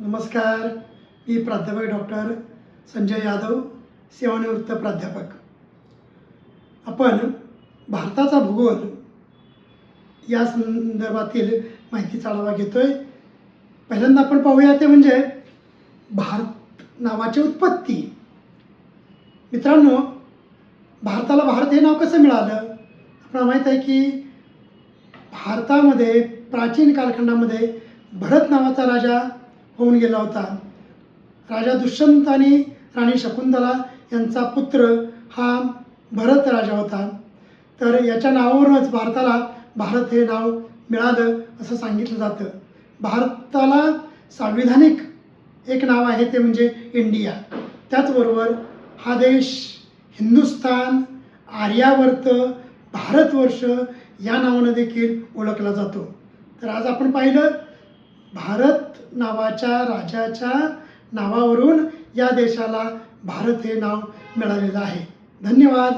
नमस्कार मी प्राध्यापक डॉक्टर संजय यादव सेवानिवृत्त प्राध्यापक. आपण भारताचा भूगोल या संदर्भातील माहितीचा आढावा घेतोय. पहिल्यांदा आपण पाहूया ते म्हणजे भारत नावाची उत्पत्ती. मित्रांनो भारताला भारत हे नाव कसं मिळालं? आपल्याला माहीत आहे की भारतामध्ये प्राचीन कालखंडामध्ये भरत नावाचा राजा होऊन गेला होता. राजा दुष्यंत आणि राणी शकुंतला यांचा पुत्र हा भरत राजा होता. तर याच्या नावावरूनच भारताला भारत हे नाव मिळालं असं सांगितलं जातं. भारताला संविधानिक एक नाव आहे ते म्हणजे इंडिया. त्याचबरोबर हा देश हिंदुस्थान आर्यावर्त भारतवर्ष या नावानं देखील ओळखला जातो. तर आज आपण पाहिलं भारत नावाच्या राजाच्या नावावरून या देशाला भारत हे नाव मिळालेलं आहे. धन्यवाद.